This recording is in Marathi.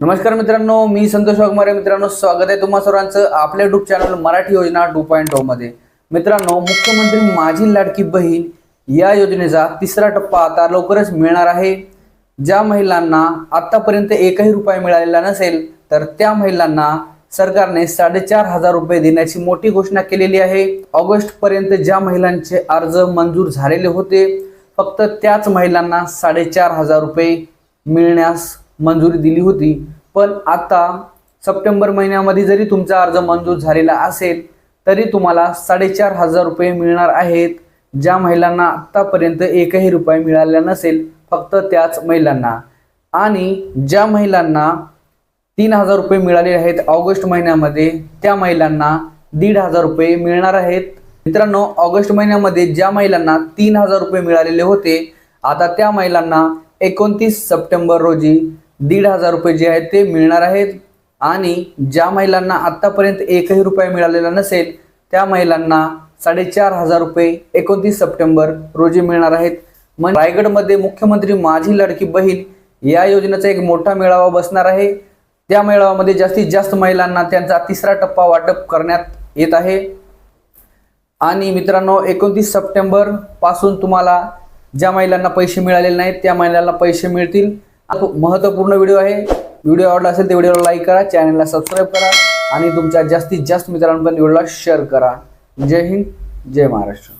नमस्कार मित्रांनो मी संतोष वाघमारे. मित्रांनो स्वागत आहे तुम्हा सर्वांचं आपल्या युट्यूब चॅनल मराठी योजना टू पॉईंट oh मध्ये. मित्रांनो मुख्यमंत्री माझी लाडकी बहीण या योजनेचा तिसरा टप्पा आता लवकरच मिळणार आहे. ज्या महिलांना आतापर्यंत एकही रुपया मिळालेला नसेल तर त्या महिलांना सरकारने साडेचार हजार रुपये देण्याची मोठी घोषणा केलेली आहे. ऑगस्ट पर्यंत ज्या महिलांचे अर्ज मंजूर झालेले होते फक्त त्याच महिलांना साडेचार हजार रुपये मिळण्यास मंजुरी दिली होती. पण आता सप्टेंबर महिन्यामध्ये जरी तुमचा अर्ज मंजूर झालेला असेल तरी तुम्हाला साडेचार हजार रुपये मिळणार आहेत ज्या महिलांना आत्तापर्यंत एकही रुपये मिळाला नसेल फक्त त्याच महिलांना. आणि ज्या महिलांना तीन हजार रुपये मिळाले आहेत ऑगस्ट महिन्यामध्ये त्या महिलांना दीड हजार रुपये मिळणार आहेत. मित्रांनो ऑगस्ट महिन्यामध्ये ज्या महिलांना तीन हजार रुपये मिळालेले होते आता त्या महिलांना एकोणतीस सप्टेंबर रोजी दीड हजार रुपये जे आहेत ते मिळणार आहेत. आणि ज्या महिलांना आत्तापर्यंत एकही रुपये मिळालेला नसेल त्या महिलांना साडेचार हजार रुपये एकोणतीस सप्टेंबर रोजी मिळणार आहेत. मग रायगडमध्ये मुख्यमंत्री माझी लाडकी बहीण या योजनेचा एक मोठा मेळावा बसणार आहे. त्या मेळाव्यामध्ये जास्तीत जास्त महिलांना त्यांचा तिसरा टप्पा वाटप करण्यात येत आहे. आणि मित्रांनो एकोणतीस सप्टेंबरपासून तुम्हाला ज्या महिलांना पैसे मिळालेले नाहीत त्या महिलांना पैसे मिळतील. महत्त्वपूर्ण व्हिडिओ आहे. व्हिडिओ आवडला असेल तर व्हिडिओला लाईक करा चॅनलला सबस्क्राईब करा आणि तुमच्या जास्तीत जास्त मित्रांपर्यंत व्हिडिओला शेअर करा. जय हिंद जय महाराष्ट्र.